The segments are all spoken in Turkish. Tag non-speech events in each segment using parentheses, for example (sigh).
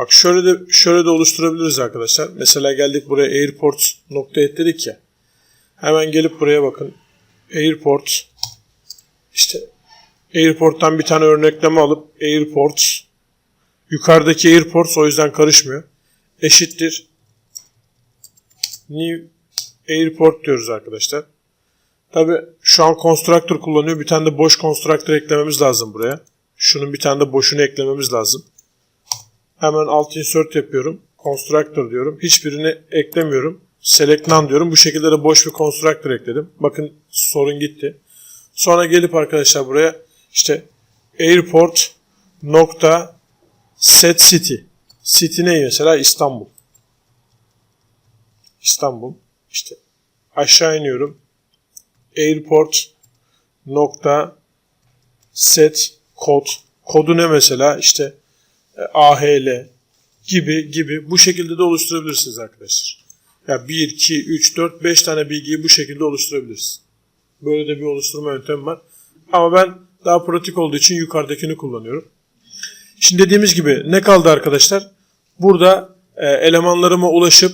Bak şöyle de şöyle de oluşturabiliriz arkadaşlar. Mesela geldik buraya airport nokta et dedik ya. Hemen gelip buraya bakın. Airport işte airport'tan bir tane örnekleme alıp airport yukarıdaki airport o yüzden karışmıyor. Eşittir new airport diyoruz arkadaşlar. Tabi şu an constructor kullanıyor. Bir tane de boş constructor eklememiz lazım buraya. Şunun bir tane de boşunu eklememiz lazım. Hemen alt insert yapıyorum. Constructor diyorum. Hiçbirini eklemiyorum. Select none diyorum. Bu şekilde de boş bir constructor ekledim. Bakın sorun gitti. Sonra gelip arkadaşlar buraya işte airport nokta set city. City ne mesela? İstanbul. İstanbul. İşte aşağı iniyorum. Airport nokta set kod. Kodu ne mesela? İşte AHL gibi gibi bu şekilde de oluşturabilirsiniz arkadaşlar. Ya 1, 2, 3, 4, 5 tane bilgiyi bu şekilde oluşturabiliriz. Böyle de bir oluşturma yöntemi var. Ama ben daha pratik olduğu için yukarıdakini kullanıyorum. Şimdi dediğimiz gibi ne kaldı arkadaşlar? Burada e, elemanlarıma ulaşıp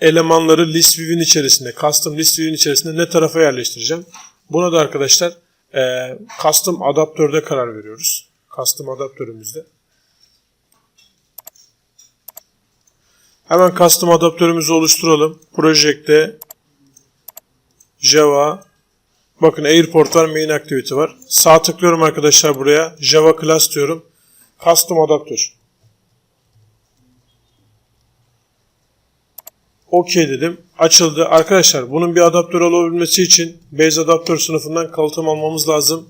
elemanları list view'in içerisinde, custom list view'in içerisinde ne tarafa yerleştireceğim? Buna da arkadaşlar e, custom adaptörde karar veriyoruz. Custom adaptörümüzde. Hemen custom adaptörümüzü oluşturalım. Project'te Java Bakın airport var, main activity var. Sağ tıklıyorum arkadaşlar buraya. Java class diyorum. Custom adaptör. OK dedim. Açıldı. Arkadaşlar bunun bir adaptör olabilmesi için base adaptör sınıfından kalıtım almamız lazım.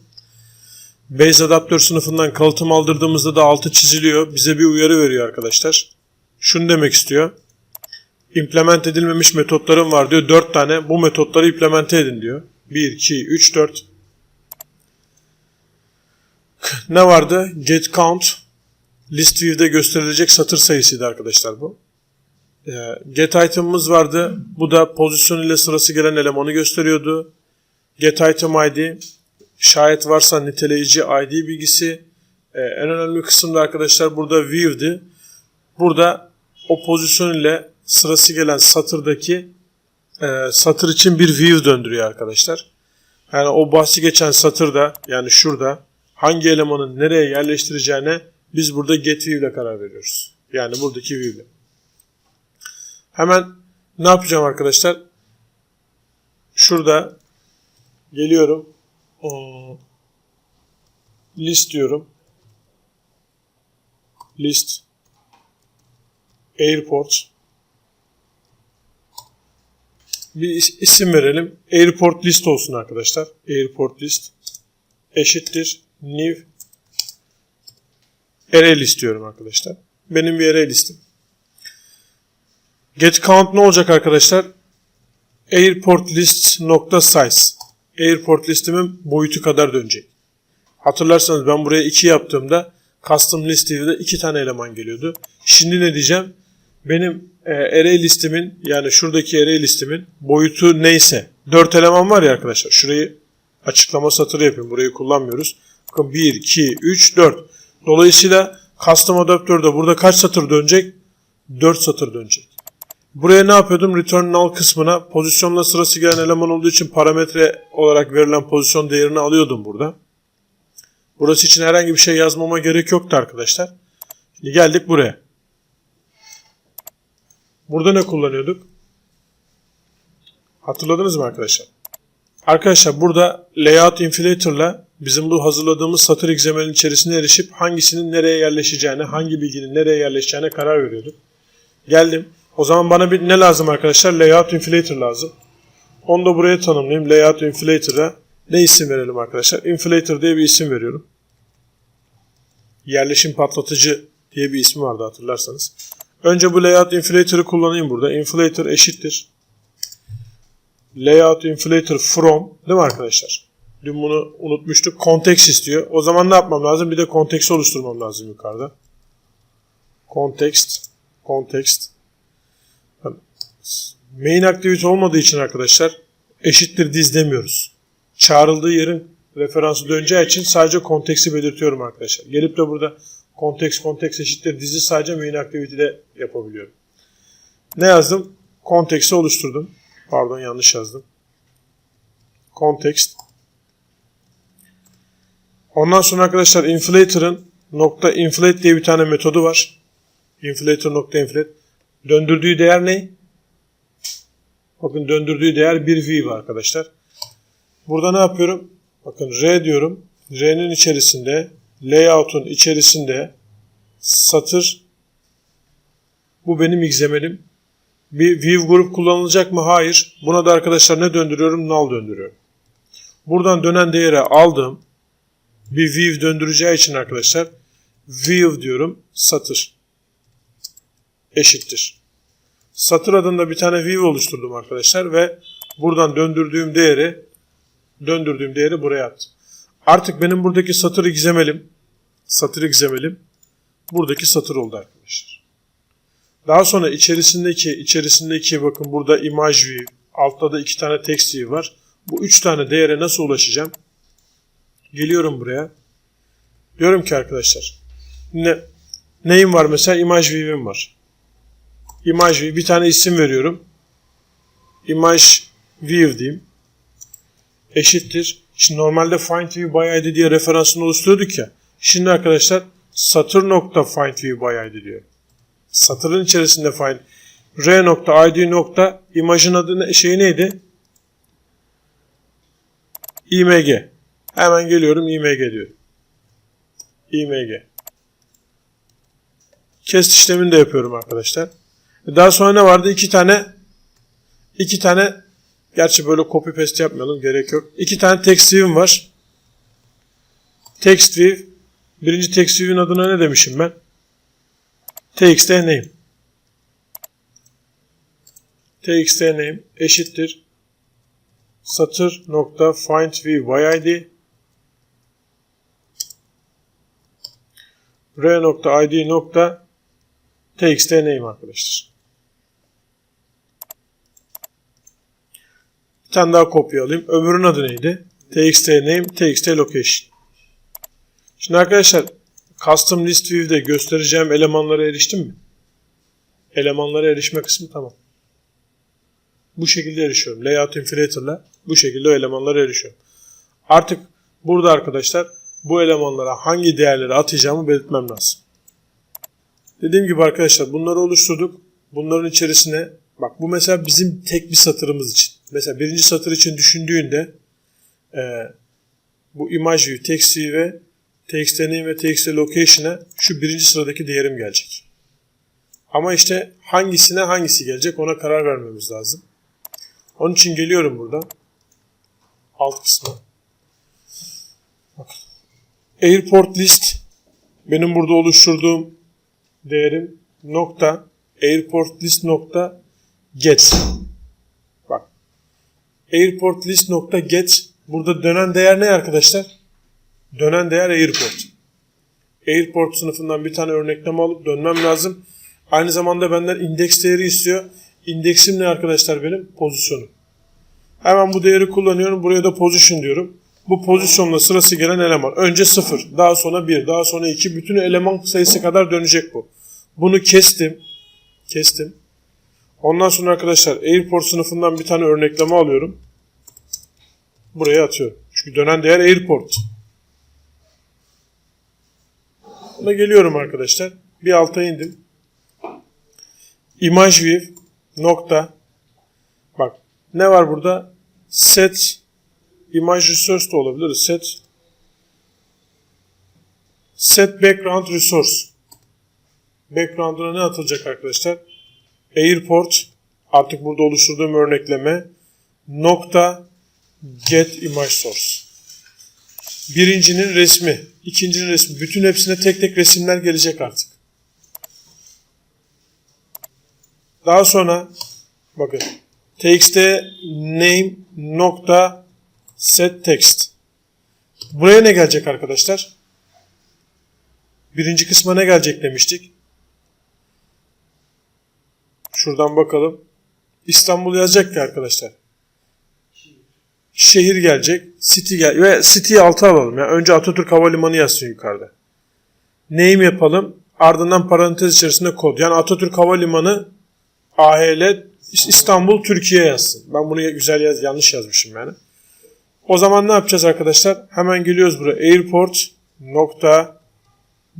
Base adaptör sınıfından kalıtım aldırdığımızda da altı çiziliyor. Bize bir uyarı veriyor arkadaşlar. Şunu demek istiyor. Implement edilmemiş metotlarım var diyor. 4 tane. Bu metotları implemente edin diyor. 1, 2, 3, 4. Ne vardı? Get count. List view'de gösterilecek satır sayısıydı arkadaşlar bu. Ee, Get item'ımız vardı. Bu da pozisyon ile sırası gelen elemanı gösteriyordu. Get item ID. Şayet varsa niteleyici ID bilgisi. Ee, en önemli kısım da arkadaşlar burada view'di. Burada o pozisyon ile sırası gelen satırdaki e, satır için bir view döndürüyor arkadaşlar. Yani o bahsi geçen satırda yani şurada hangi elemanın nereye yerleştireceğine biz burada get view ile karar veriyoruz. Yani buradaki view ile. Hemen ne yapacağım arkadaşlar? Şurada geliyorum. List diyorum. List airport bir is- isim verelim. Airport list olsun arkadaşlar. Airport list eşittir new array list diyorum arkadaşlar. Benim bir array listim. Get count ne olacak arkadaşlar? Airport list nokta size. Airport listimin boyutu kadar dönecek. Hatırlarsanız ben buraya 2 yaptığımda custom list view'de 2 tane eleman geliyordu. Şimdi ne diyeceğim? Benim e, array listimin yani şuradaki array listimin boyutu neyse 4 eleman var ya arkadaşlar. Şurayı açıklama satırı yapayım. Burayı kullanmıyoruz. Bakın 1, 2, 3, 4. Dolayısıyla custom adaptörde burada kaç satır dönecek? 4 satır dönecek. Buraya ne yapıyordum? Return null kısmına pozisyonla sırası gelen eleman olduğu için parametre olarak verilen pozisyon değerini alıyordum burada. Burası için herhangi bir şey yazmama gerek yoktu arkadaşlar. Şimdi geldik buraya. Burada ne kullanıyorduk? Hatırladınız mı arkadaşlar? Arkadaşlar burada layout inflator'la bizim bu hazırladığımız satır XML'in içerisine erişip hangisinin nereye yerleşeceğine, hangi bilginin nereye yerleşeceğine karar veriyorduk. Geldim. O zaman bana bir ne lazım arkadaşlar? Layout inflator lazım. Onu da buraya tanımlayayım. Layout inflator'a ne isim verelim arkadaşlar? Inflator diye bir isim veriyorum. Yerleşim patlatıcı diye bir ismi vardı hatırlarsanız. Önce bu layout inflator'ı kullanayım burada. Inflator eşittir. Layout inflator from değil mi arkadaşlar? Dün bunu unutmuştuk. Context istiyor. O zaman ne yapmam lazım? Bir de context oluşturmam lazım yukarıda. Context. Context. Main activity olmadığı için arkadaşlar eşittir diz demiyoruz. Çağrıldığı yerin referansı döneceği için sadece konteksi belirtiyorum arkadaşlar. Gelip de burada Context context eşittir dizi sadece main activity'de yapabiliyorum. Ne yazdım? Context'i oluşturdum. Pardon yanlış yazdım. Context. Ondan sonra arkadaşlar inflator'ın nokta inflate diye bir tane metodu var. Inflator nokta inflate. Döndürdüğü değer ne? Bakın döndürdüğü değer bir v var arkadaşlar. Burada ne yapıyorum? Bakın R diyorum. R'nin içerisinde layout'un içerisinde satır bu benim XML'im. Bir view grup kullanılacak mı? Hayır. Buna da arkadaşlar ne döndürüyorum? Null döndürüyorum. Buradan dönen değeri aldım. Bir view döndüreceği için arkadaşlar view diyorum satır eşittir. Satır adında bir tane view oluşturdum arkadaşlar ve buradan döndürdüğüm değeri döndürdüğüm değeri buraya attım. Artık benim buradaki satır XML'im satır XML'im buradaki satır oldu arkadaşlar. Daha sonra içerisindeki içerisindeki bakın burada image view, altta da iki tane text view var. Bu üç tane değere nasıl ulaşacağım? Geliyorum buraya. Diyorum ki arkadaşlar ne neyim var mesela image view'im var. Image view bir tane isim veriyorum. Image view diyeyim. Eşittir. Şimdi normalde find by id diye referansını oluşturuyorduk ya. Şimdi arkadaşlar satır nokta find by id diyor. Satırın içerisinde find r nokta id nokta imajın adı ne, şey neydi? img. Hemen geliyorum img diyor. img. Kest işlemini de yapıyorum arkadaşlar. Daha sonra ne vardı? İki tane iki tane gerçi böyle copy paste yapmayalım gerek yok. İki tane text view'im var. Text view birinci text view'in adına ne demişim ben? txt name txt name eşittir satır nokta find view id r nokta id nokta txt name arkadaşlar. Tane daha kopya alayım. Öbürünün adı neydi? txt name, txt location. Şimdi arkadaşlar custom list view'de göstereceğim elemanlara eriştim mi? Elemanlara erişme kısmı tamam. Bu şekilde erişiyorum. Layout Inflator'la bu şekilde elemanlara erişiyorum. Artık burada arkadaşlar bu elemanlara hangi değerleri atacağımı belirtmem lazım. Dediğim gibi arkadaşlar bunları oluşturduk. Bunların içerisine bak bu mesela bizim tek bir satırımız için. Mesela birinci satır için düşündüğünde e, bu image view, text view ve text name ve text location'a şu birinci sıradaki değerim gelecek. Ama işte hangisine hangisi gelecek ona karar vermemiz lazım. Onun için geliyorum burada. Alt kısmı. Airport list benim burada oluşturduğum değerim nokta airport list nokta get. Bak. Airport list nokta get burada dönen değer ne arkadaşlar? Dönen değer airport. Airport sınıfından bir tane örnekleme alıp dönmem lazım. Aynı zamanda benden indeks değeri istiyor. İndeksim ne arkadaşlar benim? Pozisyonum. Hemen bu değeri kullanıyorum. Buraya da position diyorum. Bu pozisyonla sırası gelen eleman. Önce 0, daha sonra 1, daha sonra 2. Bütün eleman sayısı kadar dönecek bu. Bunu kestim. Kestim. Ondan sonra arkadaşlar airport sınıfından bir tane örnekleme alıyorum. Buraya atıyorum. Çünkü dönen değer airport. Buna geliyorum arkadaşlar. Bir alta indim. Image view nokta bak ne var burada? Set image resource da olabilir. Set set background resource. Background'una ne atılacak arkadaşlar? Airport artık burada oluşturduğum örnekleme nokta get image source. Birincinin resmi, ikincinin resmi. Bütün hepsine tek tek resimler gelecek artık. Daha sonra bakın txt name nokta set text. Buraya ne gelecek arkadaşlar? Birinci kısma ne gelecek demiştik. Şuradan bakalım. İstanbul yazacak ki arkadaşlar. Şehir gelecek. City gel ve City'yi alta alalım. Yani önce Atatürk Havalimanı yazsın yukarıda. name yapalım. Ardından parantez içerisinde kod. Yani Atatürk Havalimanı AHL İstanbul Türkiye yazsın. Ben bunu güzel yaz, yanlış yazmışım yani. O zaman ne yapacağız arkadaşlar? Hemen geliyoruz buraya. Airport nokta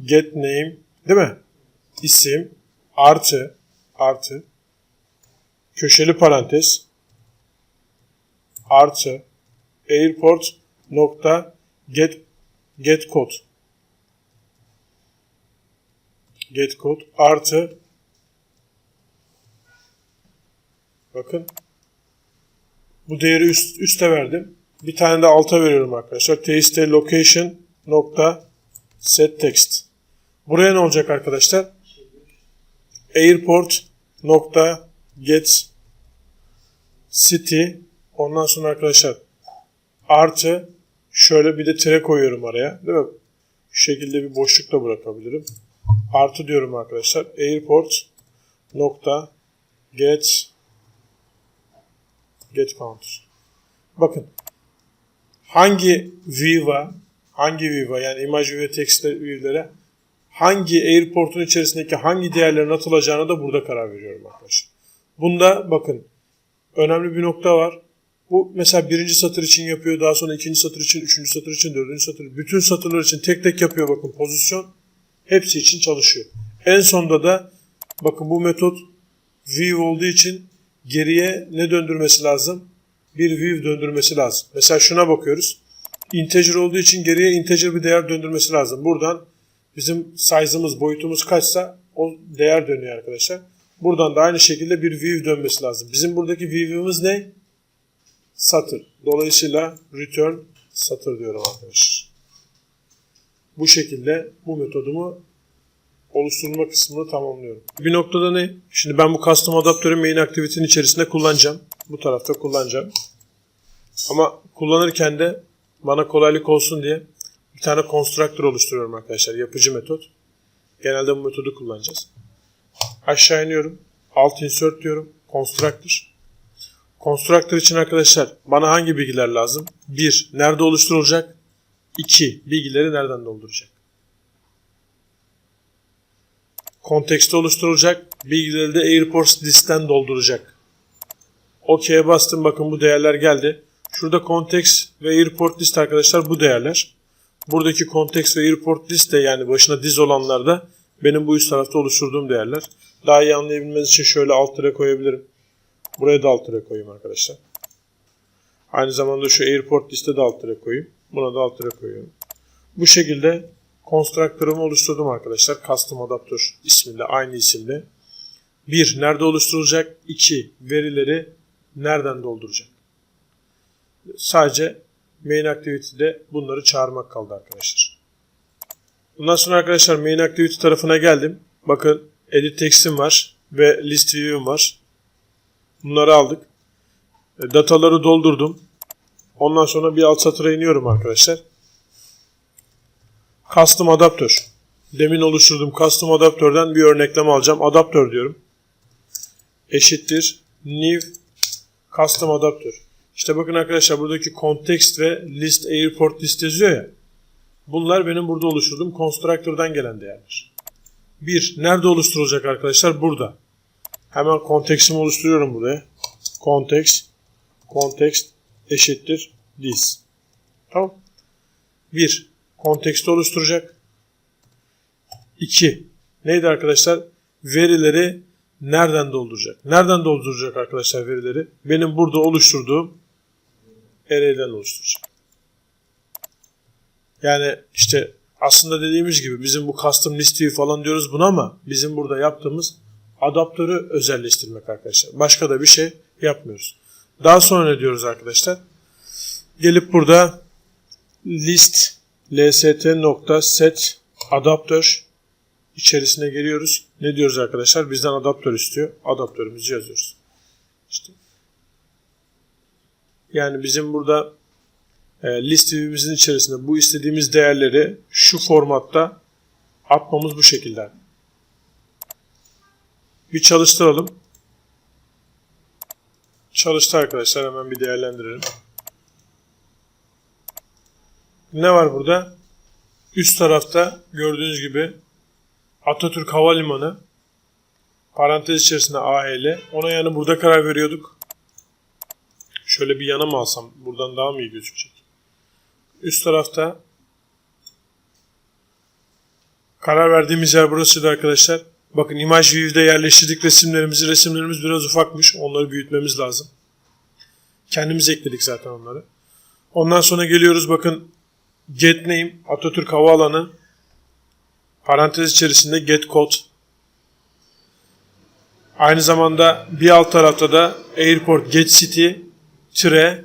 get name değil mi? İsim artı artı köşeli parantez artı airport nokta get get code get code artı bakın bu değeri üst, üste verdim. Bir tane de alta veriyorum arkadaşlar. tst location nokta set text. Buraya ne olacak arkadaşlar? airport nokta get city ondan sonra arkadaşlar artı şöyle bir de tire koyuyorum araya değil mi? Şu şekilde bir boşluk da bırakabilirim. Artı diyorum arkadaşlar. Airport nokta get get counter. Bakın hangi view'a hangi view'a yani imaj ve text view'lere hangi airport'un içerisindeki hangi değerlerin atılacağına da burada karar veriyorum arkadaşlar. Bunda bakın önemli bir nokta var. Bu mesela birinci satır için yapıyor, daha sonra ikinci satır için, üçüncü satır için, dördüncü satır, bütün satırlar için tek tek yapıyor bakın pozisyon. Hepsi için çalışıyor. En sonda da bakın bu metot view olduğu için geriye ne döndürmesi lazım? Bir view döndürmesi lazım. Mesela şuna bakıyoruz. Integer olduğu için geriye integer bir değer döndürmesi lazım. Buradan bizim size'ımız, boyutumuz kaçsa o değer dönüyor arkadaşlar. Buradan da aynı şekilde bir view dönmesi lazım. Bizim buradaki view'ımız ne? Satır. Dolayısıyla return satır diyorum arkadaşlar. Bu şekilde bu metodumu oluşturma kısmını tamamlıyorum. Bir noktada ne? Şimdi ben bu custom adaptörü main activity'nin içerisinde kullanacağım. Bu tarafta kullanacağım. Ama kullanırken de bana kolaylık olsun diye bir tane constructor oluşturuyorum arkadaşlar. Yapıcı metot. Genelde bu metodu kullanacağız. Aşağı iniyorum. Alt insert diyorum. Constructor. Constructor için arkadaşlar bana hangi bilgiler lazım? 1. Nerede oluşturulacak? 2. Bilgileri nereden dolduracak? Kontekste oluşturulacak. Bilgileri de Airports listen dolduracak. OK'ye bastım. Bakın bu değerler geldi. Şurada context ve airport list arkadaşlar bu değerler. Buradaki context ve airport list de yani başına diz olanlar da benim bu üst tarafta oluşturduğum değerler. Daha iyi anlayabilmeniz için şöyle alt tere koyabilirim. Buraya da alt tere koyayım arkadaşlar. Aynı zamanda şu airport liste de alt tere koyayım. Buna da alt tere koyuyorum. Bu şekilde constructor'ımı oluşturdum arkadaşlar. Custom adaptör ismiyle aynı isimle. 1. Nerede oluşturulacak? 2. Verileri nereden dolduracak? Sadece main activity'de bunları çağırmak kaldı arkadaşlar. Bundan sonra arkadaşlar main activity tarafına geldim. Bakın edit text'im var ve list view'im var. Bunları aldık. E, dataları doldurdum. Ondan sonra bir alt satıra iniyorum arkadaşlar. Custom adaptör. Demin oluşturduğum custom adaptörden bir örnekleme alacağım. Adaptör diyorum. Eşittir new custom adaptör. İşte bakın arkadaşlar buradaki context ve list airport list yazıyor ya. Bunlar benim burada oluşturduğum constructor'dan gelen değerler. Bir, nerede oluşturulacak arkadaşlar? Burada. Hemen context'imi oluşturuyorum buraya. Context, context eşittir this. Tamam. Bir, konteksti oluşturacak. İki, neydi arkadaşlar? Verileri nereden dolduracak? Nereden dolduracak arkadaşlar verileri? Benim burada oluşturduğum array'den oluşturacak. Yani işte aslında dediğimiz gibi bizim bu custom list view falan diyoruz buna ama bizim burada yaptığımız adaptörü özelleştirmek arkadaşlar. Başka da bir şey yapmıyoruz. Daha sonra ne diyoruz arkadaşlar? Gelip burada list lst.set adaptör içerisine geliyoruz. Ne diyoruz arkadaşlar? Bizden adaptör istiyor. Adaptörümüzü yazıyoruz. İşte. Yani bizim burada e, list view'imizin içerisinde bu istediğimiz değerleri şu formatta atmamız bu şekilde. Bir çalıştıralım. Çalıştı arkadaşlar. Hemen bir değerlendirelim. Ne var burada? Üst tarafta gördüğünüz gibi Atatürk Havalimanı parantez içerisinde AHL. Ona yani burada karar veriyorduk. Şöyle bir yana mı alsam? Buradan daha mı iyi gözükecek? Üst tarafta karar verdiğimiz yer burasıydı arkadaşlar. Bakın Image View'de yerleştirdik resimlerimizi. Resimlerimiz biraz ufakmış. Onları büyütmemiz lazım. Kendimiz ekledik zaten onları. Ondan sonra geliyoruz bakın Get Name Atatürk Havaalanı parantez içerisinde Get Code Aynı zamanda bir alt tarafta da Airport Get City tire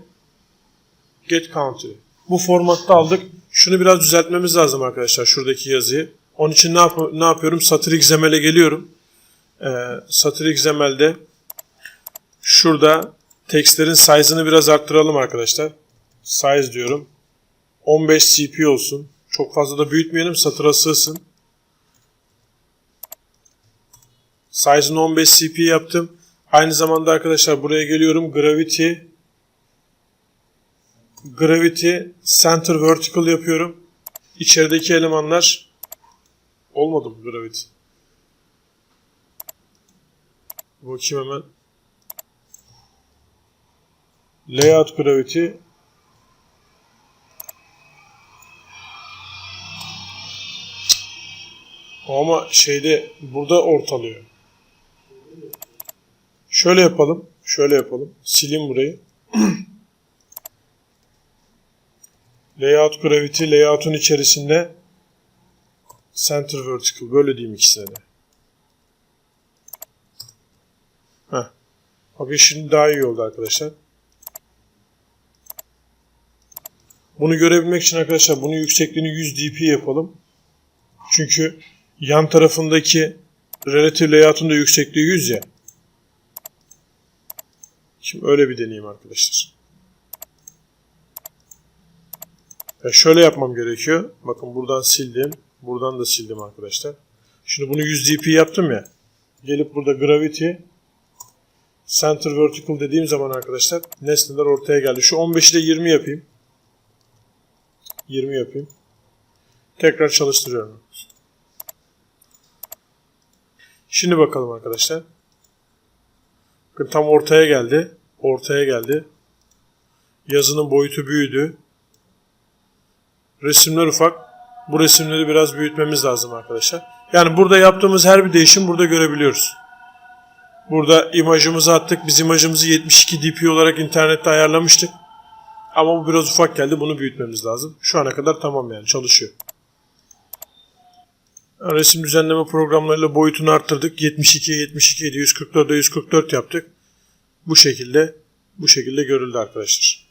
Get Country. Bu formatta aldık. Şunu biraz düzeltmemiz lazım arkadaşlar şuradaki yazıyı. Onun için ne, yap- ne yapıyorum? Satır XML'e geliyorum. Ee, Satır XML'de şurada tekstlerin size'ını biraz arttıralım arkadaşlar. Size diyorum. 15 CP olsun. Çok fazla da büyütmeyelim satıra sığsın. Size'ını 15 CP yaptım. Aynı zamanda arkadaşlar buraya geliyorum. Gravity Gravity Center Vertical yapıyorum. İçerideki elemanlar olmadı mı Gravity? Bakayım hemen. Layout Gravity Ama şeyde burada ortalıyor. Şöyle yapalım. Şöyle yapalım. Sileyim burayı. (clears throat) Layout Gravity, layout'un içerisinde Center Vertical. Böyle diyeyim ikisine de. Heh. Bakın şimdi daha iyi oldu arkadaşlar. Bunu görebilmek için arkadaşlar bunun yüksekliğini 100 dp yapalım. Çünkü yan tarafındaki relative layout'un da yüksekliği 100 ya. Şimdi öyle bir deneyeyim arkadaşlar. Ya şöyle yapmam gerekiyor. Bakın buradan sildim. Buradan da sildim arkadaşlar. Şimdi bunu 100 dp yaptım ya. Gelip burada gravity center vertical dediğim zaman arkadaşlar nesneler ortaya geldi. Şu 15'i de 20 yapayım. 20 yapayım. Tekrar çalıştırıyorum. Şimdi bakalım arkadaşlar. Bakın tam ortaya geldi. Ortaya geldi. Yazının boyutu büyüdü. Resimler ufak. Bu resimleri biraz büyütmemiz lazım arkadaşlar. Yani burada yaptığımız her bir değişim burada görebiliyoruz. Burada imajımızı attık. Biz imajımızı 72 dp olarak internette ayarlamıştık. Ama bu biraz ufak geldi. Bunu büyütmemiz lazım. Şu ana kadar tamam yani çalışıyor. Resim düzenleme programlarıyla boyutunu arttırdık. 72'ye 72 idi. 144'e 144 yaptık. Bu şekilde bu şekilde görüldü arkadaşlar.